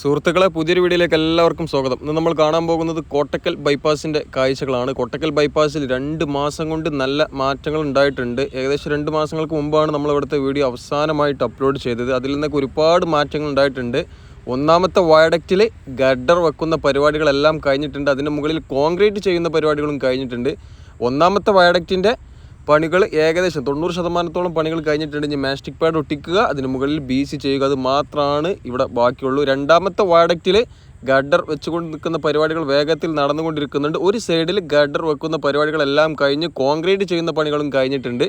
സുഹൃത്തുക്കളെ പുതിയൊരു വീഡിയോയിലേക്ക് എല്ലാവർക്കും സ്വാഗതം. ഇന്ന് നമ്മൾ കാണാൻ പോകുന്നത് കോട്ടക്കൽ ബൈപ്പാസിന്റെ കാഴ്ചകളാണ്. കോട്ടക്കൽ ബൈപ്പാസിൽ രണ്ട് മാസം കൊണ്ട് നല്ല മാറ്റങ്ങൾ ഉണ്ടായിട്ടുണ്ട്. ഏകദേശം രണ്ട് മാസങ്ങൾക്ക് മുമ്പാണ് നമ്മൾ ഇവിടുത്തെ വീഡിയോ അവസാനമായിട്ട് അപ്ലോഡ് ചെയ്തത്. അതിൽ നിന്നൊക്കെ ഒരുപാട് മാറ്റങ്ങൾ ഉണ്ടായിട്ടുണ്ട്. ഒന്നാമത്തെ വയഡക്റ്റിൽ ഗഡർ വെക്കുന്ന പരിപാടികളെല്ലാം കഴിഞ്ഞിട്ടുണ്ട്. അതിന് മുകളിൽ കോൺക്രീറ്റ് ചെയ്യുന്ന പരിപാടികളും കഴിഞ്ഞിട്ടുണ്ട്. ഒന്നാമത്തെ വയഡക്റ്റിന്റെ പണികൾ ഏകദേശം തൊണ്ണൂറ് ശതമാനത്തോളം പണികൾ കഴിഞ്ഞിട്ടുണ്ട് ഇനി മാസ്റ്റിക് പാഡ് ഒട്ടിക്കുക അതിന് മുകളിൽ ബി സി ചെയ്യുക. അത് മാത്രമാണ് ഇവിടെ ബാക്കിയുള്ളൂ. രണ്ടാമത്തെ വാഡക്റ്റിൽ ഗഡർ വെച്ചുകൊണ്ട് നിൽക്കുന്ന പരിപാടികൾ വേഗത്തിൽ നടന്നുകൊണ്ടിരിക്കുന്നുണ്ട്. ഒരു സൈഡിൽ ഗഡർ വെക്കുന്ന പരിപാടികളെല്ലാം കഴിഞ്ഞ് കോൺക്രീറ്റ് ചെയ്യുന്ന പണികളും കഴിഞ്ഞിട്ടുണ്ട്.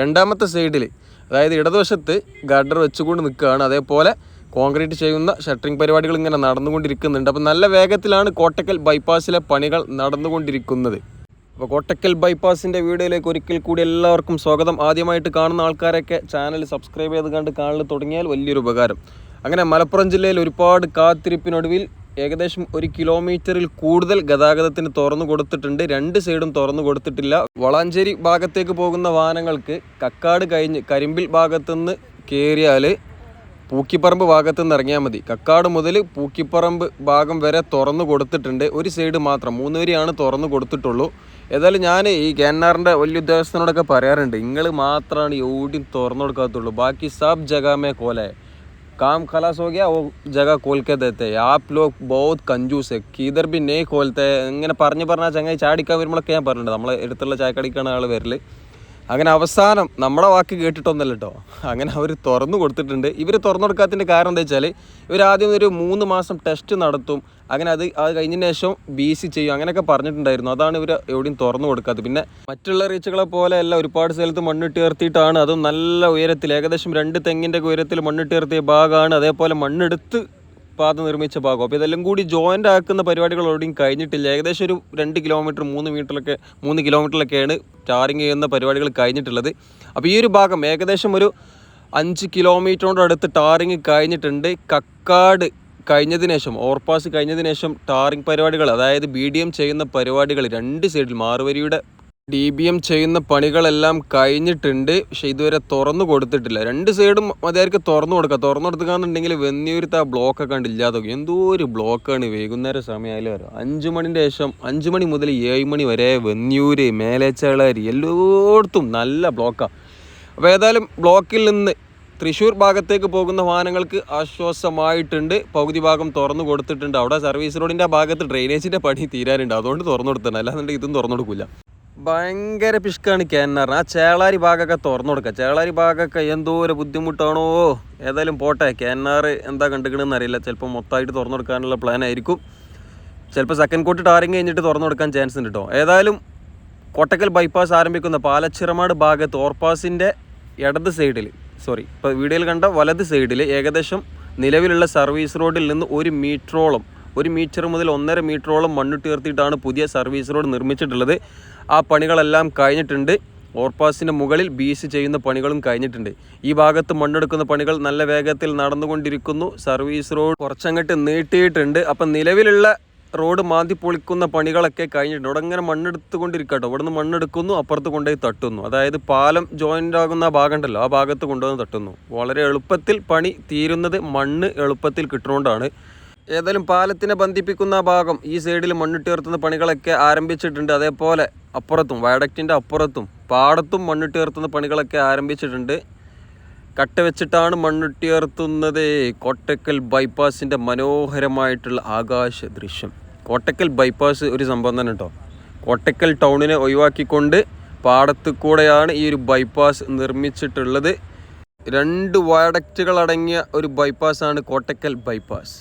രണ്ടാമത്തെ സൈഡിൽ അതായത് ഇടതുവശത്ത് ഗഡർ വെച്ചുകൊണ്ട് നിൽക്കുകയാണ്. അതേപോലെ കോൺക്രീറ്റ് ചെയ്യുന്ന ഷട്ടറിംഗ് പരിപാടികൾ ഇങ്ങനെ നടന്നുകൊണ്ടിരിക്കുന്നുണ്ട്. അപ്പോൾ നല്ല വേഗത്തിലാണ് കോട്ടക്കൽ ബൈപ്പാസിലെ പണികൾ നടന്നുകൊണ്ടിരിക്കുന്നത്. അപ്പോൾ കോട്ടക്കൽ ബൈപ്പാസിന്റെ വീഡിയോയിലേക്ക് ഒരിക്കൽ കൂടി എല്ലാവർക്കും സ്വാഗതം. ആദ്യമായിട്ട് കാണുന്ന ആൾക്കാരൊക്കെ ചാനൽ സബ്സ്ക്രൈബ് ചെയ്ത് കണ്ട് കാണൽ തുടങ്ങിയാൽ വലിയൊരു ഉപകാരം. അങ്ങനെ മലപ്പുറം ജില്ലയിൽ ഒരുപാട് കാത്തിരിപ്പിനൊടുവിൽ ഏകദേശം ഒരു കിലോമീറ്ററിൽ കൂടുതൽ ഗതാഗതത്തിന് തുറന്നു കൊടുത്തിട്ടുണ്ട്. രണ്ട് സൈഡും തുറന്നു കൊടുത്തിട്ടില്ല. വളാഞ്ചേരി ഭാഗത്തേക്ക് പോകുന്ന വാഹനങ്ങൾക്ക് കക്കാട് കഴിഞ്ഞ് കരിമ്പിൽ ഭാഗത്തുനിന്ന് കയറിയാൽ പൂക്കിപ്പറമ്പ് ഭാഗത്തു നിന്ന് ഇറങ്ങിയാൽ മതി. കക്കാട് മുതൽ പൂക്കിപ്പറമ്പ് ഭാഗം വരെ തുറന്നു കൊടുത്തിട്ടുണ്ട്. ഒരു സൈഡ് മാത്രം മൂന്നുവരിയാണ് തുറന്നു കൊടുത്തിട്ടുള്ളൂ. ഏതായാലും ഞാൻ ഈ ക്യാനാറിൻ്റെ വലിയ ഉദ്യോഗസ്ഥനോടൊക്കെ പറയാറുണ്ട് നിങ്ങൾ മാത്രമാണ് എവിടെയും തുറന്നു കൊടുക്കാത്തുള്ളൂ ബാക്കി സബ് ജഗാമേ കോല काम खलास हो गया वो जगह खोल के देते हैं आप लोग बहुत कंजूस है किधर भी नहीं खोलते ഇങ്ങനെ പറഞ്ഞ് പറഞ്ഞാൽ ചങ്ങായി ചാടിക്കാൻ വരുമ്പോഴൊക്കെ ഞാൻ പറഞ്ഞിട്ടുണ്ട് നമ്മളെ അടുത്തുള്ള ചായക്കടിക്കാണ് ആൾ വരൽ അങ്ങനെ അവസാനം നമ്മുടെ വാക്ക് കേട്ടിട്ടൊന്നല്ല കേട്ടോ അങ്ങനെ അവർ തുറന്നു കൊടുത്തിട്ടുണ്ട്. ഇവർ തുറന്നു കൊടുക്കാത്തതിന്റെ കാരണം എന്താ വെച്ചാൽ ഇവർ ആദ്യം ഒരു മൂന്ന് മാസം ടെസ്റ്റ് നടത്തും. അങ്ങനെ അത് അത് കഴിഞ്ഞതിന് ശേഷം ബി സി ചെയ്യും. അങ്ങനെയൊക്കെ പറഞ്ഞിട്ടുണ്ടായിരുന്നു. അതാണ് ഇവർ എവിടെയും തുറന്നു കൊടുക്കാത്തത്. പിന്നെ മറ്റുള്ള റീച്ചുകളെ പോലെ അല്ല ഒരുപാട് സ്ഥലത്ത് മണ്ണിട്ട് ഉയർത്തിയിട്ടാണ്. അതും നല്ല ഉയരത്തിൽ ഏകദേശം രണ്ട് തെങ്ങിന്റെ ഉയരത്തിൽ മണ്ണിട്ട് ഉയർത്തിയ ഭാഗമാണ്. അതേപോലെ മണ്ണെടുത്ത് പാത നിർമ്മിച്ച ഭാഗം. അപ്പോൾ ഇതെല്ലാം കൂടി ജോയിന്റ് ആക്കുന്ന പരിപാടികൾ എവിടെയും കഴിഞ്ഞിട്ടില്ല. ഏകദേശം ഒരു രണ്ട് കിലോമീറ്റർ മൂന്ന് മീറ്ററിലൊക്കെ മൂന്ന് കിലോമീറ്ററിലൊക്കെയാണ് ടാറിങ് ചെയ്യുന്ന പരിപാടികൾ കഴിഞ്ഞിട്ടുള്ളത്. അപ്പോൾ ഈ ഒരു ഭാഗം ഏകദേശം ഒരു അഞ്ച് കിലോമീറ്ററോട് അടുത്ത് ടാറിങ് കഴിഞ്ഞിട്ടുണ്ട്. കക്കാട് കഴിഞ്ഞതിന് ശേഷം ഓവർപാസ് കഴിഞ്ഞതിന് ശേഷം ടാറിങ് പരിപാടികൾ അതായത് ബി ഡി എം ചെയ്യുന്ന പരിപാടികൾ രണ്ട് സൈഡിൽ മാറുവരിയുടെ ഡി ബി എം ചെയ്യുന്ന പണികളെല്ലാം കഴിഞ്ഞിട്ടുണ്ട്. പക്ഷേ ഇതുവരെ തുറന്നു കൊടുത്തിട്ടില്ല. രണ്ട് സൈഡും മതിയായിരിക്കും തുറന്നു കൊടുക്കുക. തുറന്നു കൊടുക്കുകയെന്നുണ്ടെങ്കിൽ വെന്നിയൂരത്ത് ആ ബ്ലോക്കൊക്കെ കണ്ട് ഇല്ലാതെ എന്തോ ഒരു ബ്ലോക്കാണ് വൈകുന്നേരം സമയമായാലും വരാം അഞ്ച് മണിന്റെ ശേഷം അഞ്ച് മണി മുതൽ ഏഴ് മണി വരെ വെന്നിയൂര് മേലേച്ചകളരി എല്ലായിടത്തും നല്ല ബ്ലോക്കാണ് അപ്പോൾ ഏതായാലും ബ്ലോക്കിൽ നിന്ന് തൃശ്ശൂർ ഭാഗത്തേക്ക് പോകുന്ന വാഹനങ്ങൾക്ക് ആശ്വാസമായിട്ടുണ്ട്. പകുതി ഭാഗം തുറന്നു കൊടുത്തിട്ടുണ്ട്. അവിടെ സർവീസ് റോഡിന്റെ ഭാഗത്ത് ഡ്രെയിനേജിന്റെ പണി തീരാനുണ്ട്. അതുകൊണ്ട് തുറന്നു കൊടുത്തിട്ടുണ്ട് അല്ലാന്നുണ്ടെങ്കിൽ ഇതും തുറന്നു കൊടുക്കില്ല. ഭയങ്കര പിഷ്കാണ് ക്യാനർ ആ ചേളാരി ഭാഗമൊക്കെ തുറന്നു കൊടുക്കുക ചേളാരി ഭാഗമൊക്കെ എന്തോ ഒരു ബുദ്ധിമുട്ടാണോ? ഏതായാലും പോട്ടെ. കേന്നാർ എന്താ കണ്ടുക്കണമെന്ന് അറിയില്ല. ചിലപ്പോൾ മൊത്തമായിട്ട് തുറന്നു കൊടുക്കാനുള്ള പ്ലാൻ ആയിരിക്കും. ചിലപ്പോൾ സെക്കൻഡ് കോട്ട് ടാറിങ് കഴിഞ്ഞിട്ട് തുറന്നു കൊടുക്കാൻ ചാൻസ് ഉണ്ട് കേട്ടോ ഏതായാലും കോട്ടക്കൽ ബൈപ്പാസ് ആരംഭിക്കുന്ന പാലച്ചിറമാട് ഭാഗത്ത് ഓർപ്പാസിന്റെ ഇടത് സൈഡിൽ സോറി ഇപ്പോൾ വീഡിയോയിൽ കണ്ട വലത് സൈഡിൽ ഏകദേശം നിലവിലുള്ള സർവീസ് റോഡിൽ നിന്ന് ഒരു മീറ്ററോളം ഒരു മീറ്റർ മുതൽ ഒന്നര മീറ്ററോളം മണ്ണിട്ടുയർത്തിയിട്ടാണ് പുതിയ സർവീസ് റോഡ് നിർമ്മിച്ചിട്ടുള്ളത്. ആ പണികളെല്ലാം കഴിഞ്ഞിട്ടുണ്ട്. ഓർപാസിന്റെ മുകളിൽ ബീസ് ചെയ്യുന്ന പണികളും കഴിഞ്ഞിട്ടുണ്ട്. ഈ ഭാഗത്ത് മണ്ണെടുക്കുന്ന പണികൾ നല്ല വേഗത്തിൽ നടന്നുകൊണ്ടിരിക്കുന്നു. സർവീസ് റോഡ് കുറച്ചങ്ങോട്ട് നീട്ടിയിട്ടുണ്ട്. അപ്പം നിലവിലുള്ള റോഡ് മാന്തി പൊളിക്കുന്ന പണികളൊക്കെ കഴിഞ്ഞിട്ടുണ്ട്. ഇവിടെ ഇങ്ങനെ മണ്ണെടുത്തുകൊണ്ടിരിക്കട്ടോ. ഇവിടെ മണ്ണെടുക്കുന്നു അപ്പുറത്ത് കൊണ്ടുപോയി തട്ടുന്നു. അതായത് പാലം ജോയിന്റ് ആകുന്ന ഭാഗം ഉണ്ടല്ലോ ആ ഭാഗത്ത് കൊണ്ടുവന്ന് തട്ടുന്നു. വളരെ എളുപ്പത്തിൽ പണി തീരുന്നത് മണ്ണ് എളുപ്പത്തിൽ കിട്ടുന്നതുകൊണ്ടാണ് ഏതായാലും പാലത്തിനെ ബന്ധിപ്പിക്കുന്ന ഭാഗം ഈ സൈഡിൽ മണ്ണിട്ടുയർത്തുന്ന പണികളൊക്കെ ആരംഭിച്ചിട്ടുണ്ട്. അതേപോലെ അപ്പുറത്തും വയഡക്റ്റിന്റെ അപ്പുറത്തും പാടത്തും മണ്ണിട്ടുയർത്തുന്ന പണികളൊക്കെ ആരംഭിച്ചിട്ടുണ്ട്. കട്ട വെച്ചിട്ടാണ് മണ്ണിട്ടുയർത്തുന്നത് കോട്ടക്കൽ ബൈപ്പാസിന്റെ മനോഹരമായിട്ടുള്ള ആകാശ ദൃശ്യം. കോട്ടക്കൽ ബൈപ്പാസ് ഒരു സംഭവം തന്നെ കേട്ടോ. കോട്ടക്കൽ ടൗണിനെ ഒഴിവാക്കിക്കൊണ്ട് പാടത്ത് കൂടെയാണ് ഈ ഒരു ബൈപ്പാസ് നിർമ്മിച്ചിട്ടുള്ളത്. രണ്ട് വയഡക്റ്റുകൾ അടങ്ങിയ ഒരു ആണ് കോട്ടക്കൽ ബൈപ്പാസ്.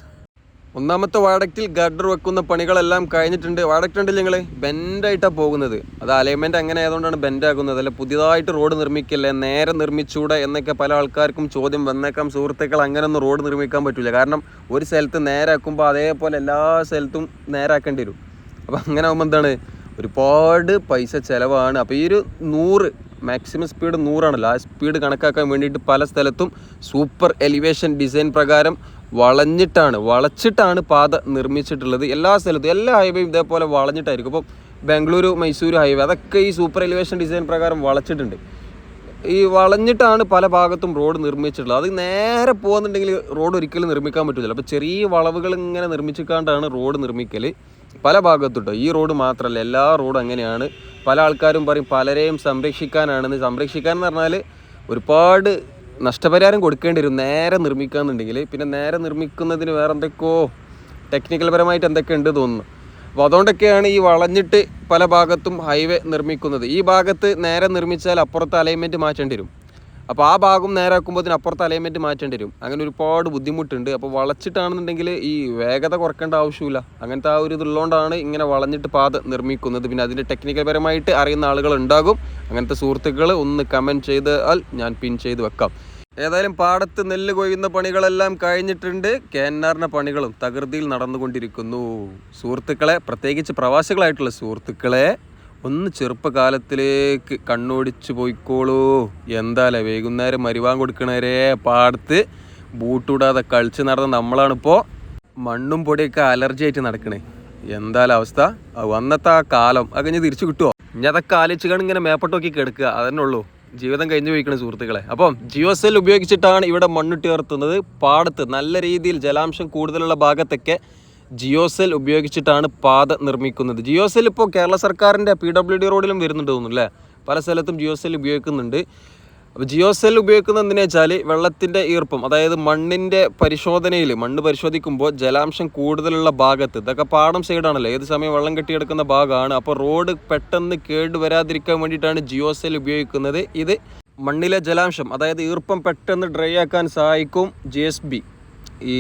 ഒന്നാമത്തെ വാഡക്റ്റിൽ ഗഡർ വെക്കുന്ന പണികളെല്ലാം കഴിഞ്ഞിട്ടുണ്ട്. വാഡക്റ്റ് ഉണ്ടല്ലോ നിങ്ങൾ ബെൻഡായിട്ടാണ് പോകുന്നത്. അത് അലൈൻമെന്റ് അങ്ങനെ ആയതുകൊണ്ടാണ് ബെൻഡാകുന്നത്. അല്ല പുതിയതായിട്ട് റോഡ് നിർമ്മിക്കല്ലേ? നേരെ നിർമ്മിച്ചൂടെ എന്നൊക്കെ പല ആൾക്കാർക്കും ചോദ്യം വന്നേക്കാം. സുഹൃത്തുക്കൾ അങ്ങനെയൊന്നും റോഡ് നിർമ്മിക്കാൻ പറ്റില്ല കാരണം ഒരു സ്ഥലത്ത് നേരാക്കുമ്പോൾ അതേപോലെ എല്ലാ സ്ഥലത്തും നേരാക്കേണ്ടി വരും. അപ്പോൾ അങ്ങനെ ആകുമ്പോൾ എന്താണ്? ഒരുപാട് പൈസ ചിലവാണ്. അപ്പോൾ ഈ ഒരു നൂറ് മാക്സിമം സ്പീഡ് നൂറാണല്ലോ. ആ സ്പീഡ് കണക്കാക്കാൻ വേണ്ടിയിട്ട് പല സ്ഥലത്തും സൂപ്പർ എലിവേഷൻ ഡിസൈൻ പ്രകാരം വളഞ്ഞിട്ടാണ് വളച്ചിട്ടാണ് പാത നിർമ്മിച്ചിട്ടുള്ളത്. എല്ലാ സ്ഥലത്തും എല്ലാ ഹൈവേയും ഇതേപോലെ വളഞ്ഞിട്ടായിരിക്കും. അപ്പോൾ ബാംഗ്ലൂരു മൈസൂർ ഹൈവേ അതൊക്കെ ഈ സൂപ്പർ എലിവേഷൻ ഡിസൈൻ പ്രകാരം വളച്ചിട്ടുണ്ട്. ഈ വളഞ്ഞിട്ടാണ് പല ഭാഗത്തും റോഡ് നിർമ്മിച്ചിട്ടുള്ളത്. അത് നേരെ പോകുന്നുണ്ടെങ്കിൽ റോഡ് ഒരിക്കലും നിർമ്മിക്കാൻ പറ്റില്ല അപ്പോൾ ചെറിയ വളവുകൾ ഇങ്ങനെ നിർമ്മിച്ചിക്കാണ്ടാണ് റോഡ് നിർമ്മിക്കൽ പല ഭാഗത്തും ഈ റോഡ് മാത്രമല്ല എല്ലാ റോഡും അങ്ങനെയാണ്. പല ആൾക്കാരും പറയും പലരെയും സംരക്ഷിക്കാനാണെന്ന്. സംരക്ഷിക്കാൻ എന്ന് പറഞ്ഞാൽ ഒരുപാട് നഷ്ടപരിഹാരം കൊടുക്കേണ്ടി വരും നേരെ നിർമ്മിക്കുകയെന്നുണ്ടെങ്കിൽ പിന്നെ നേരെ നിർമ്മിക്കുന്നതിന് വേറെ എന്തൊക്കെയോ ടെക്നിക്കൽ പരമായിട്ട് എന്തൊക്കെ ഉണ്ട് തോന്നുന്നു. അപ്പോൾ അതുകൊണ്ടൊക്കെയാണ് ഈ വളഞ്ഞിട്ട് പല ഭാഗത്തും ഹൈവേ നിർമ്മിക്കുന്നത്. ഈ ഭാഗത്ത് നേരെ നിർമ്മിച്ചാൽ അപ്പുറത്ത് അലൈൻമെന്റ് മാറ്റേണ്ടി വരും അപ്പോൾ ആ ഭാഗം നേരാക്കുമ്പോൾ അപ്പുറത്ത് അലൈൻമെന്റ് മാറ്റേണ്ടി വരും. അങ്ങനെ ഒരുപാട് ബുദ്ധിമുട്ടുണ്ട്. അപ്പോൾ വളച്ചിട്ടാണെന്നുണ്ടെങ്കിൽ ഈ വേഗത കുറക്കേണ്ട ആവശ്യമില്ല. അങ്ങനത്തെ ആ ഒരു ഇതുള്ളതുകൊണ്ടാണ് ഇങ്ങനെ വളഞ്ഞിട്ട് പാത നിർമ്മിക്കുന്നത്. പിന്നെ അതിന്റെ ടെക്നിക്കൽ പരമായിട്ട് അറിയുന്ന ആളുകൾ ഉണ്ടാകും. അങ്ങനത്തെ സുഹൃത്തുക്കൾ ഒന്ന് കമന്റ് ചെയ്താൽ ഞാൻ പിൻ ചെയ്ത് വെക്കാം. ഏതായാലും പാടത്ത് നെല്ല് കൊയ്യുന്ന പണികളെല്ലാം കഴിഞ്ഞിട്ടുണ്ട്. കേന്നാറിന്റെ പണികളും തകൃതിയിൽ നടന്നുകൊണ്ടിരിക്കുന്നു. സുഹൃത്തുക്കളെ പ്രത്യേകിച്ച് പ്രവാസികളായിട്ടുള്ള സുഹൃത്തുക്കളെ ഒന്ന് ചെറുപ്പകാലത്തിലേക്ക് കണ്ണോടിച്ച് പോയിക്കോളൂ. എന്താല്ലേ വൈകുന്നേരം മരുവാൻ കൊടുക്കണവരെ പാടത്ത് ബൂട്ടിടാതെ കളിച്ച് നടന്ന നമ്മളാണിപ്പോൾ മണ്ണും പൊടിയൊക്കെ അലർജി ആയിട്ട് നടക്കണേ. എന്തായാലും അവസ്ഥ? അന്നത്തെ ആ കാലം. അത് കഴിഞ്ഞ് തിരിച്ചു കിട്ടുമോ ഇനി അതൊക്കെ ആലോചിച്ചാണ് ഇങ്ങനെ മേപ്പട്ടോക്കി കിടക്കുക. അതന്നെ ഉള്ളൂ. ജീവിതം കഴിഞ്ഞു പോയിക്കണം സുഹൃത്തുക്കളെ. അപ്പം ജിയോ സെൽ ഉപയോഗിച്ചിട്ടാണ് ഇവിടെ മണ്ണിട്ട് ഉയർത്തുന്നത് പാടത്ത് നല്ല രീതിയിൽ ജലാംശം കൂടുതലുള്ള ഭാഗത്തൊക്കെ ജിയോ സെൽ ഉപയോഗിച്ചിട്ടാണ് പാത നിർമ്മിക്കുന്നത്. ജിയോസെൽ ഇപ്പോൾ കേരള സർക്കാരിന്റെ പി ഡബ്ല്യു ഡി റോഡിലും വരുന്നുണ്ട് തോന്നുന്നു പല സ്ഥലത്തും ജിയോസെൽ ഉപയോഗിക്കുന്നുണ്ട്. അപ്പോൾ ജിയോ സെൽ ഉപയോഗിക്കുന്നത് എന്തിനാ വെച്ചാൽ വെള്ളത്തിന്റെ ഈർപ്പം അതായത് മണ്ണിന്റെ പരിശോധനയിൽ മണ്ണ് പരിശോധിക്കുമ്പോൾ ജലാംശം കൂടുതലുള്ള ഭാഗത്ത് ഇതൊക്കെ പാടം സൈഡാണല്ലോ? ഏത് സമയം വെള്ളം കെട്ടിയെടുക്കുന്ന ഭാഗമാണ്. അപ്പോൾ റോഡ് പെട്ടെന്ന് കേട് വരാതിരിക്കാൻ വേണ്ടിയിട്ടാണ് ജിയോ സെൽ ഉപയോഗിക്കുന്നത്. ഇത് മണ്ണിലെ ജലാംശം അതായത് ഈർപ്പം പെട്ടെന്ന് ഡ്രൈ ആക്കാൻ സഹായിക്കും ജി ഈ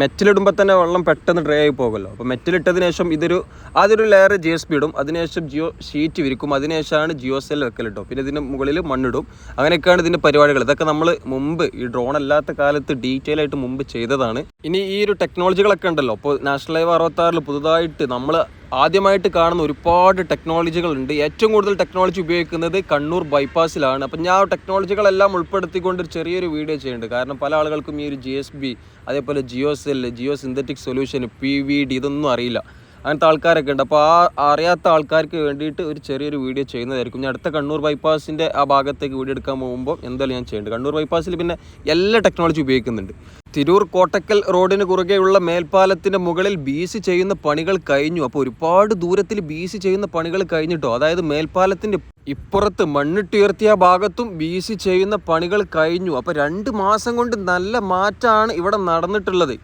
മെറ്റലിടുമ്പോൾ തന്നെ വെള്ളം പെട്ടെന്ന് ഡ്രൈ ആയി പോകുമല്ലോ. അപ്പോൾ മെറ്റിലിട്ടതിന് ശേഷം ഇതൊരു ആദ്യൊരു ലെയർ ജി എസ് പി ഇടും. അതിനുശേഷം ജിയോ ഷീറ്റ് വിരിക്കും. അതിനുശേഷമാണ് ജിയോ സെൽ കേട്ടോ പിന്നെ ഇതിന് മുകളിൽ മണ്ണിടും. അങ്ങനെയൊക്കെയാണ് ഇതിന്റെ പരിപാടികൾ. ഇതൊക്കെ നമ്മൾ മുമ്പ് ഈ ഡ്രോൺ അല്ലാത്ത കാലത്ത് ഡീറ്റെയിൽ ആയിട്ട് മുമ്പ് ചെയ്തതാണ്. ഇനി ഈ ഒരു ടെക്നോളജികളൊക്കെ ഉണ്ടല്ലോ. അപ്പോൾ നാഷണൽ ഹൈവേ അറുപത്താറിൽ പുതുതായിട്ട് നമ്മൾ ആദ്യമായിട്ട് കാണുന്ന ഒരുപാട് ടെക്നോളജികളുണ്ട് ഏറ്റവും കൂടുതൽ ടെക്നോളജി ഉപയോഗിക്കുന്നത് കണ്ണൂർ ബൈപ്പാസിലാണ് അപ്പം ഞാൻ ടെക്നോളജികളെല്ലാം ഉൾപ്പെടുത്തിക്കൊണ്ട് ഒരു ചെറിയൊരു വീഡിയോ ചെയ്യുന്നുണ്ട്. കാരണം പല ആളുകൾക്കും ഈ ഒരു ജി എസ് ബി അതേപോലെ geocell geosynthetic solution P V D ഇതൊന്നും അറിയില്ല. അങ്ങനത്തെ ആൾക്കാരൊക്കെ ഉണ്ട്. അപ്പോൾ ആ അറിയാത്ത ആൾക്കാർക്ക് വേണ്ടിയിട്ട് ഒരു ചെറിയൊരു വീഡിയോ ചെയ്യുന്നതായിരിക്കും. ഞാൻ അടുത്ത കണ്ണൂർ ബൈപ്പാസിന്റെ ആ ഭാഗത്തേക്ക് വീഡിയോ എടുക്കാൻ പോകുമ്പോൾ എന്തായാലും ഞാൻ ചെയ്യുന്നുണ്ട്. കണ്ണൂർ ബൈപ്പാസിൽ പിന്നെ എല്ലാ ടെക്നോളജി ഉപയോഗിക്കുന്നുണ്ട്. തിരൂർ കോട്ടക്കൽ റോഡിന് കുറുകെയുള്ള മേൽപ്പാലത്തിന്റെ മുകളിൽ ബി സി ചെയ്യുന്ന പണികൾ കഴിഞ്ഞു. അപ്പോൾ ഒരുപാട് ദൂരത്തിൽ ബി സി ചെയ്യുന്ന പണികൾ കഴിഞ്ഞിട്ടോ? അതായത് മേൽപ്പാലത്തിന്റെ ഇപ്പുറത്ത് മണ്ണിട്ടുയർത്തിയ ഭാഗത്തും ബി സി ചെയ്യുന്ന പണികൾ കഴിഞ്ഞു. അപ്പോൾ രണ്ട് മാസം കൊണ്ട് നല്ല മാറ്റമാണ് ഇവിടെ നടന്നിട്ടുള്ളത്.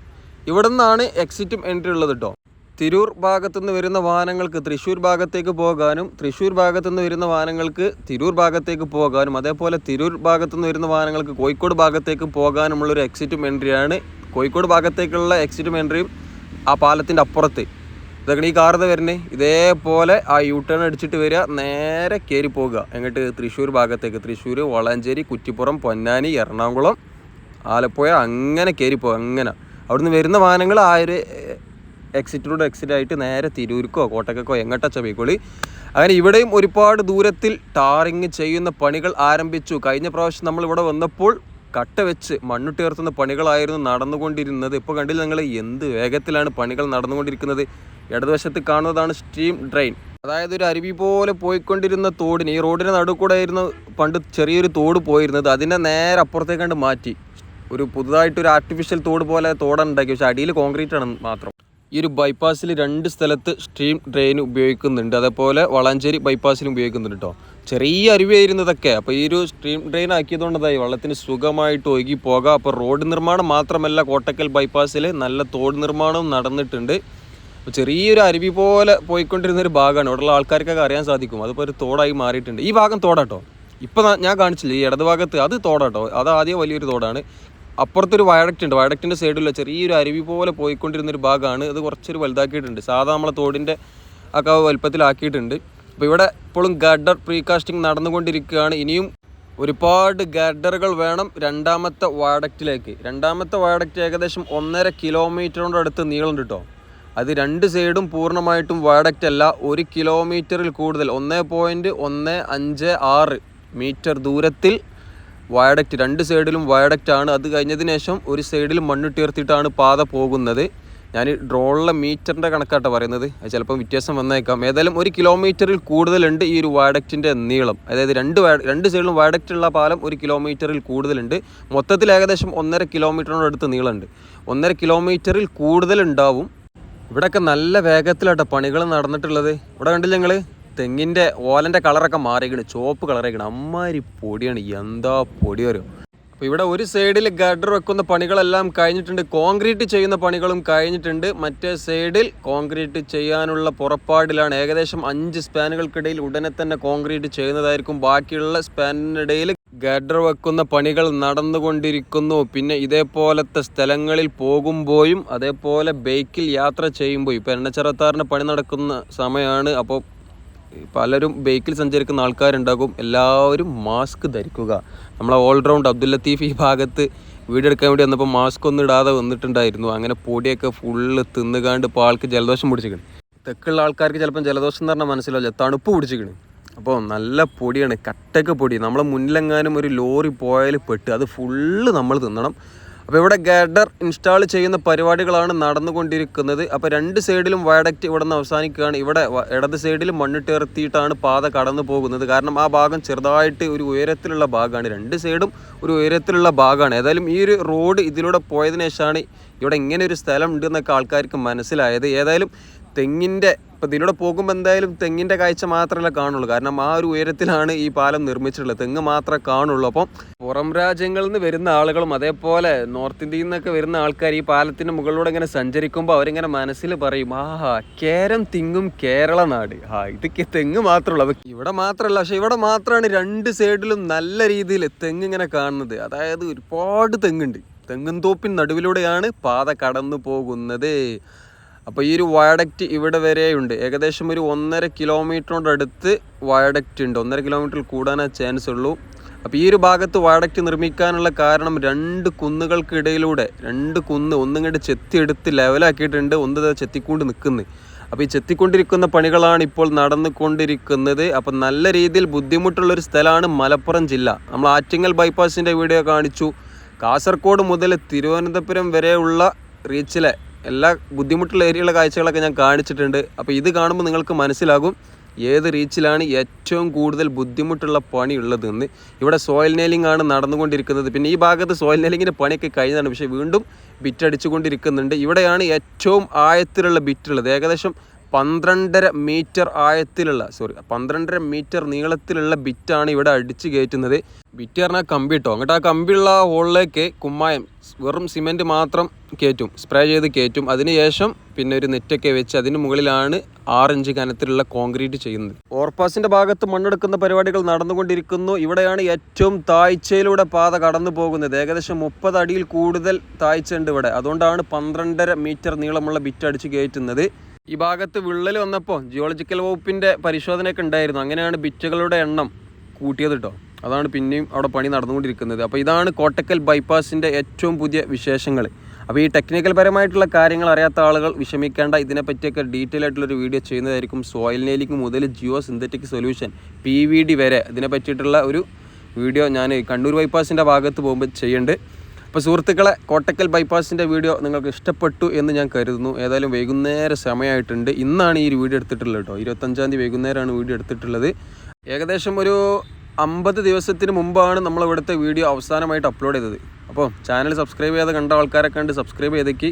ഇവിടെ നിന്നാണ് എക്സിറ്റും എൻട്രി ഉള്ളത് കേട്ടോ തിരൂർ ഭാഗത്തുനിന്ന് വരുന്ന വാഹനങ്ങൾക്ക് തൃശ്ശൂർ ഭാഗത്തേക്ക് പോകാനും തൃശ്ശൂർ ഭാഗത്തുനിന്ന് വരുന്ന വാഹനങ്ങൾക്ക് തിരൂർ ഭാഗത്തേക്ക് പോകാനും അതേപോലെ തിരൂർ ഭാഗത്തുനിന്ന് വരുന്ന വാഹനങ്ങൾക്ക് കോഴിക്കോട് ഭാഗത്തേക്ക് പോകാനുമുള്ളൊരു എക്സിറ്റും എൻട്രിയാണ് കോഴിക്കോട് ഭാഗത്തേക്കുള്ള എക്സിറ്റും എൻട്രിയും ആ പാലത്തിന്റെ അപ്പുറത്ത്. ഇതൊക്കെ ഈ കാറത് വരണേ ഇതേപോലെ ആ യൂ ടേൺ അടിച്ചിട്ട് വരിക നേരെ കയറി പോകുക എങ്ങോട്ട് തൃശ്ശൂർ ഭാഗത്തേക്ക് തൃശ്ശൂർ വളാഞ്ചേരി കുറ്റിപ്പുറം പൊന്നാനി എറണാകുളം ആലപ്പുഴ അങ്ങനെ കയറി പോകുക അങ്ങനെ. അവിടുന്ന് വരുന്ന വാഹനങ്ങൾ ആ ഒരു എക്സിറ്റിലൂടെ എക്സിറ്റ് ആയിട്ട് നേരെ തിരൂർക്കോ കോട്ടക്കോ എങ്ങോട്ടാ പോയിക്കോളി. അങ്ങനെ ഇവിടെയും ഒരുപാട് ദൂരത്തിൽ ടാറിങ് ചെയ്യുന്ന പണികൾ ആരംഭിച്ചു. കഴിഞ്ഞ പ്രാവശ്യം നമ്മൾ ഇവിടെ വന്നപ്പോൾ കട്ട വെച്ച് മണ്ണുട്ടേർത്തുന്ന പണികളായിരുന്നു നടന്നുകൊണ്ടിരുന്നത്. ഇപ്പോൾ കണ്ടില്ല നിങ്ങൾ എന്ത് വേഗത്തിലാണ് പണികൾ നടന്നുകൊണ്ടിരിക്കുന്നത്? ഇടതുവശത്ത് കാണുന്നതാണ് സ്ട്രീം ഡ്രെയിൻ അതായത് ഒരു അരുവി പോലെ പോയിക്കൊണ്ടിരുന്ന തോടിന് ഈ റോഡിന് നടുക്കൂടെ ആയിരുന്നു പണ്ട് ചെറിയൊരു തോട് പോയിരുന്നത്. അതിനെ നേരെ അപ്പുറത്തേക്കാണ്ട് മാറ്റി. ഒരു പുതുതായിട്ടൊരു ആർട്ടിഫിഷ്യൽ തോട് പോലെ തോടുണ്ടാക്കി പക്ഷേ അടിയിൽ കോൺക്രീറ്റ് ആണ് മാത്രം. ഈ ഒരു ബൈപ്പാസിൽ രണ്ട് സ്ഥലത്ത് സ്ട്രീം ഡ്രെയിൻ ഉപയോഗിക്കുന്നുണ്ട്. അതേപോലെ വളാഞ്ചേരി ബൈപ്പാസിലും ഉപയോഗിക്കുന്നുണ്ട് കേട്ടോ ചെറിയ അരുവിയായിരുന്നതൊക്കെ. അപ്പോൾ ഈ ഒരു സ്ട്രീം ഡ്രെയിൻ ആക്കിയതുകൊണ്ടതായി വെള്ളത്തിന് സുഖമായിട്ട് ഒഴുകി പോകാം. അപ്പോൾ റോഡ് നിർമ്മാണം മാത്രമല്ല കോട്ടക്കൽ ബൈപ്പാസിൽ നല്ല തോട് നിർമ്മാണവും നടന്നിട്ടുണ്ട്. അപ്പോൾ ചെറിയൊരു അരുവി പോലെ പോയിക്കൊണ്ടിരുന്ന ഒരു ഭാഗമാണ്. ഇവിടെയുള്ള ആൾക്കാർക്കൊക്കെ അറിയാൻ സാധിക്കും. അതിപ്പോൾ ഒരു തോടായി മാറിയിട്ടുണ്ട്. ഈ ഭാഗം തോടാട്ടോ ഇപ്പം ഞാൻ കാണിച്ചില്ല? ഈ ഇടതുഭാഗത്ത് അത് തോടാട്ടോ അത് ആദ്യം വലിയൊരു തോടാണ്. അപ്പുറത്തൊരു വയഡക്റ്റ് ഉണ്ട് വയഡക്റ്റിന്റെ സൈഡിലുള്ള ചെറിയൊരു അരുവി പോലെ പോയിക്കൊണ്ടിരുന്ന ഒരു ഭാഗമാണ്. അത് കുറച്ചൊരു വലുതാക്കിയിട്ടുണ്ട്. സാധാ നമ്മളെ തോടിന്റെ ഒക്കെ വലുപ്പത്തിലാക്കിയിട്ടുണ്ട്. അപ്പോൾ ഇവിടെ ഇപ്പോഴും ഗഡർ പ്രീകാസ്റ്റിംഗ് നടന്നുകൊണ്ടിരിക്കുകയാണ്. ഇനിയും ഒരുപാട് ഗഡറുകൾ വേണം രണ്ടാമത്തെ വയഡക്റ്റിലേക്ക്. രണ്ടാമത്തെ വയഡക്റ്റ് ഏകദേശം ഒന്നര കിലോമീറ്ററിന്റെ അടുത്ത് നീളം കേട്ടോ. അത് രണ്ട് സൈഡും പൂർണമായിട്ടും വയഡക്റ്റ് അല്ല. ഒരു കിലോമീറ്ററിൽ കൂടുതൽ. ഒന്ന് പോയിന്റ് ഒന്ന് അഞ്ച് ആറ് മീറ്റർ ദൂരത്തിൽ വയഡക്റ്റ് രണ്ട് സൈഡിലും വയഡക്റ്റ് ആണ്. അത് കഴിഞ്ഞതിന് ശേഷം ഒരു സൈഡിൽ മണ്ണിട്ടുയർത്തിയിട്ടാണ് പാത പോകുന്നത്. ഞാൻ ഡ്രോണിലെ മീറ്ററിന്റെ കണക്കാട്ടോ പറയുന്നത്. അത് ചിലപ്പം വ്യത്യാസം വന്നേക്കാം. ഏതായാലും ഒരു കിലോമീറ്ററിൽ കൂടുതലുണ്ട് ഈ ഒരു വാഡക്റ്റിന്റെ നീളം. അതായത് രണ്ട് രണ്ട് സൈഡിലും വയഡക്റ്റുള്ള പാലം ഒരു കിലോമീറ്ററിൽ കൂടുതലുണ്ട്. മൊത്തത്തിൽ ഏകദേശം ഒന്നര കിലോമീറ്ററിനോട് അടുത്ത് നീളമുണ്ട്. ഒന്നര കിലോമീറ്ററിൽ കൂടുതലുണ്ടാവും. ഇവിടെയൊക്കെ നല്ല വേഗത്തിലാട്ടോ പണികൾ നടന്നിട്ടുള്ളത്. ഇവിടെ കണ്ടില്ല ഞങ്ങൾ തെങ്ങിന്റെ ഓലന്റെ കളറൊക്കെ മാറിയിരിക്കണ് ചുവപ്പ് കളറായിരിക്കണം. അമ്മാരി പൊടിയാണ് എന്താ പൊടി വരും അപ്പോൾ ഇവിടെ ഒരു സൈഡിൽ ഗഡർ വെക്കുന്ന പണികളെല്ലാം കഴിഞ്ഞിട്ടുണ്ട് കോൺക്രീറ്റ് ചെയ്യുന്ന പണികളും കഴിഞ്ഞിട്ടുണ്ട്. മറ്റേ സൈഡിൽ കോൺക്രീറ്റ് ചെയ്യാനുള്ള പുറപ്പാടിലാണ്. ഏകദേശം അഞ്ച് സ്പാനുകൾക്കിടയിൽ ഉടനെ തന്നെ കോൺക്രീറ്റ് ചെയ്യുന്നതായിരിക്കും. ബാക്കിയുള്ള സ്പാനിനിടയിൽ ഗഡർ വെക്കുന്ന പണികൾ നടന്നുകൊണ്ടിരിക്കുന്നു. പിന്നെ ഇതേപോലത്തെ സ്ഥലങ്ങളിൽ പോകുമ്പോഴും അതേപോലെ ബൈക്കിൽ യാത്ര ചെയ്യുമ്പോൾ ഇപ്പോൾ എണ്ണച്ചറത്താറിന്റെ പണി നടക്കുന്ന സമയമാണ്. അപ്പോൾ പലരും ബൈക്കിൽ സഞ്ചരിക്കുന്ന ആൾക്കാരുണ്ടാകും. എല്ലാവരും മാസ്ക് ധരിക്കുക. നമ്മളെ ഓൾറൗണ്ട് അബ്ദുൽ ലത്തീഫ് ഈ ഭാഗത്ത് വീഡിയോ എടുക്കാൻ വേണ്ടി വന്നപ്പോൾ മാസ്ക് ഒന്നും ഇടാതെ വന്നിട്ടുണ്ടായിരുന്നു. അങ്ങനെ പൊടിയൊക്കെ ഫുള്ള് തിന്നുകാണ്ട് ഇപ്പോൾ ആൾക്ക് ജലദോഷം പിടിച്ചിരിക്കണം. തെക്കുള്ള ആൾക്കാർക്ക് ചിലപ്പം ജലദോഷം എന്ന് പറഞ്ഞാൽ മനസ്സിലാവില്ല. തണുപ്പ് പിടിച്ചിരിക്കണം. അപ്പോൾ നല്ല പൊടിയാണ്. കട്ടക്ക് പൊടി. നമ്മളെ മുന്നിലെങ്ങാനും ഒരു ലോറി പോയാൽ പെട്ട്. അത് ഫുള്ള് നമ്മൾ തിന്നണം. അപ്പോൾ ഇവിടെ ഗഡർ ഇൻസ്റ്റാൾ ചെയ്യുന്ന പരിപാടികളാണ് നടന്നുകൊണ്ടിരിക്കുന്നത്. അപ്പോൾ രണ്ട് സൈഡിലും വയഡക്റ്റ് ഇവിടെ നിന്ന് അവസാനിക്കുകയാണ്. ഇവിടെ ഇടത് സൈഡിൽ മണ്ണിട്ടിറത്തിയിട്ടാണ് പാത കടന്നു പോകുന്നത്. കാരണം ആ ഭാഗം ചെറുതായിട്ട് ഒരു ഉയരത്തിലുള്ള ഭാഗമാണ്. രണ്ട് സൈഡും ഒരു ഉയരത്തിലുള്ള ഭാഗമാണ്. ഏതായാലും ഈ ഒരു റോഡ് ഇതിലൂടെ പോയതിനു ശേഷമാണ് ഇവിടെ ഇങ്ങനെ ഒരു സ്ഥലം ഉണ്ട് എന്നൊക്കെ ആൾക്കാർക്ക് മനസ്സിലായത്. ഏതായാലും തെങ്ങിന്റെ ഇപ്പം ഇതിലൂടെ പോകുമ്പോൾ എന്തായാലും തെങ്ങിന്റെ കാഴ്ച മാത്രമല്ല കാണുള്ളൂ. കാരണം ആ ഒരു ഉയരത്തിലാണ് ഈ പാലം നിർമ്മിച്ചിട്ടുള്ളത്. തെങ്ങ് മാത്രമേ കാണുള്ളൂ. അപ്പം പുറം രാജ്യങ്ങളിൽ നിന്ന് വരുന്ന ആളുകളും അതേപോലെ നോർത്ത് ഇന്ത്യയിൽ നിന്നൊക്കെ വരുന്ന ആൾക്കാർ ഈ പാലത്തിന്റെ മുകളിലൂടെ ഇങ്ങനെ സഞ്ചരിക്കുമ്പോൾ അവരിങ്ങനെ മനസ്സിൽ പറയും ആഹാ കേരം തിങ്ങും കേരള നാട്. ആ ഇതൊക്കെ തെങ്ങ് മാത്രമുള്ളൂ അപ്പം ഇവിടെ മാത്രമല്ല പക്ഷെ ഇവിടെ മാത്രമാണ് രണ്ട് സൈഡിലും നല്ല രീതിയിൽ തെങ്ങ് ഇങ്ങനെ കാണുന്നത്. അതായത് ഒരുപാട് തെങ്ങുണ്ട്. തെങ്ങും തോപ്പിൻ നടുവിലൂടെയാണ് പാത കടന്നു പോകുന്നത്. അപ്പോൾ ഈ ഒരു വയഡക്റ്റ് ഇവിടെ വരെയുണ്ട് ഏകദേശം ഒരു ഒന്നര കിലോമീറ്ററിനോട് അടുത്ത് വയഡക്റ്റ് ഉണ്ട്. ഒന്നര കിലോമീറ്ററിൽ കൂടാനാ ചാൻസ് ഉള്ളൂ. അപ്പോൾ ഈ ഒരു ഭാഗത്ത് വയഡക്റ്റ് നിർമ്മിക്കാനുള്ള കാരണം രണ്ട് കുന്നുകൾക്കിടയിലൂടെ രണ്ട് കുന്ന് ഒന്നിങ്ങോട്ട് ചെത്തിയെടുത്ത് ലെവലാക്കിയിട്ടുണ്ട് ഒന്ന് ചെത്തിക്കൊണ്ട് നിൽക്കുന്നത് അപ്പോൾ ഈ ചെത്തിക്കൊണ്ടിരിക്കുന്ന പണികളാണ് ഇപ്പോൾ നടന്നുകൊണ്ടിരിക്കുന്നത്. അപ്പോൾ നല്ല രീതിയിൽ ബുദ്ധിമുട്ടുള്ളൊരു സ്ഥലമാണ് മലപ്പുറം ജില്ല. നമ്മൾ ആറ്റിങ്ങൽ ബൈപ്പാസിന്റെ വീഡിയോ കാണിച്ചു. കാസർഗോഡ് മുതൽ തിരുവനന്തപുരം വരെയുള്ള റീച്ചിലെ എല്ലാ ബുദ്ധിമുട്ടുള്ള ഏരിയയുള്ള കാഴ്ചകളൊക്കെ ഞാൻ കാണിച്ചിട്ടുണ്ട്. അപ്പോൾ ഇത് കാണുമ്പോൾ നിങ്ങൾക്ക് മനസ്സിലാകും ഏത് റീച്ചിലാണ് ഏറ്റവും കൂടുതൽ ബുദ്ധിമുട്ടുള്ള പണി ഉള്ളതെന്ന്. ഇവിടെ സോയിൽ നെയിലിംഗ് ആണ് നടന്നുകൊണ്ടിരിക്കുന്നത്. പിന്നെ ഈ ഭാഗത്ത് സോയിൽ നെയിലിങ്ങിന്റെ പണിയൊക്കെ കഴിഞ്ഞതാണ്. പക്ഷേ വീണ്ടും ബിറ്റ് അടിച്ചുകൊണ്ടിരിക്കുന്നുണ്ട്. ഇവിടെയാണ് ഏറ്റവും ആഴത്തിലുള്ള ബിറ്റുള്ളത് ഏകദേശം പന്ത്രണ്ടര മീറ്റർ ആയത്തിലുള്ള സോറി പന്ത്രണ്ടര മീറ്റർ നീളത്തിലുള്ള ബിറ്റാണ് ഇവിടെ അടിച്ച് കയറ്റുന്നത്. ബിറ്റ് പറഞ്ഞാൽ കമ്പി ഇട്ടോ അങ്ങോട്ട് ആ കമ്പിയുള്ള ഹോളിലേക്ക് കുമ്മായം വെറും സിമെന്റ് മാത്രം കയറ്റും സ്പ്രേ ചെയ്ത് കയറ്റും. അതിനുശേഷം പിന്നെ ഒരു നെറ്റൊക്കെ വെച്ച് അതിന് മുകളിലാണ് ആറിഞ്ച് കനത്തിലുള്ള കോൺക്രീറ്റ് ചെയ്യുന്നത്. ഓർപ്പാസിന്റെ ഭാഗത്ത് മണ്ണെടുക്കുന്ന പരിപാടികൾ നടന്നുകൊണ്ടിരിക്കുന്നു. ഇവിടെയാണ് ഏറ്റവും താഴ്ചയിലൂടെ പാത കടന്നു പോകുന്നത്. ഏകദേശം മുപ്പത് അടിയിൽ കൂടുതൽ താഴ്ച ഉണ്ട് ഇവിടെ. അതുകൊണ്ടാണ് പന്ത്രണ്ടര മീറ്റർ നീളമുള്ള ബിറ്റ് അടിച്ച് കയറ്റുന്നത്. ഈ ഭാഗത്ത് വിള്ളൽ വന്നപ്പോൾ ജിയോളജിക്കൽ വകുപ്പിന്റെ പരിശോധനയൊക്കെ ഉണ്ടായിരുന്നു. അങ്ങനെയാണ് ബിറ്റുകളുടെ എണ്ണം കൂട്ടിയത് കേട്ടോ അതാണ് പിന്നെയും അവിടെ പണി നടന്നുകൊണ്ടിരിക്കുന്നത്. അപ്പോൾ ഇതാണ് കോട്ടക്കൽ ബൈപ്പാസിന്റെ ഏറ്റവും പുതിയ വിശേഷങ്ങൾ അപ്പോൾ ഈ ടെക്നിക്കൽ പരമായിട്ടുള്ള കാര്യങ്ങൾ അറിയാത്ത ആളുകൾ വിഷമിക്കേണ്ട. ഇതിനെപ്പറ്റിയൊക്കെ ഡീറ്റെയിൽ ആയിട്ടുള്ളൊരു വീഡിയോ ചെയ്യുന്നതായിരിക്കും സോയിൽ നെയിലിംഗ് മുതൽ geosynthetic solution P V D വരെ. ഇതിനെ പറ്റിയിട്ടുള്ള ഒരു വീഡിയോ ഞാൻ കണ്ണൂർ ബൈപ്പാസിന്റെ ഭാഗത്ത് പോകുമ്പോൾ ചെയ്യുന്നുണ്ട്. അപ്പോൾ സുഹൃത്തുക്കളെ കോട്ടക്കൽ ബൈപ്പാസിന്റെ വീഡിയോ നിങ്ങൾക്ക് ഇഷ്ടപ്പെട്ടു എന്ന് ഞാൻ കരുതുന്നു. ഏതായാലും വൈകുന്നേരം സമയമായിട്ടുണ്ട്. ഇന്നാണ് ഈ വീഡിയോ എടുത്തിട്ടുള്ളത് കേട്ടോ. ഇരുപത്തഞ്ചാം തീയതി വൈകുന്നേരമാണ് വീഡിയോ എടുത്തിട്ടുള്ളത്. ഏകദേശം ഒരു അമ്പത് ദിവസത്തിന് മുമ്പാണ് നമ്മൾ ഇവിടുത്തെ വീഡിയോ അവസാനമായിട്ട് അപ്ലോഡ് ചെയ്തത്. അപ്പോൾ ചാനൽ സബ്സ്ക്രൈബ് ചെയ്യാതെ കണ്ട ആൾക്കാരൊക്കെ കണ്ട് സബ്സ്ക്രൈബ് ചെയ്തേക്ക്.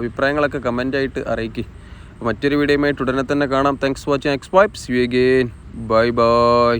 അഭിപ്രായങ്ങളൊക്കെ കമന്റായിട്ട് അറിയിക്കുക മറ്റൊരു വീഡിയോയുമായിട്ട് ഉടനെ തന്നെ കാണാം. Thanks watching X vibes you again bye bye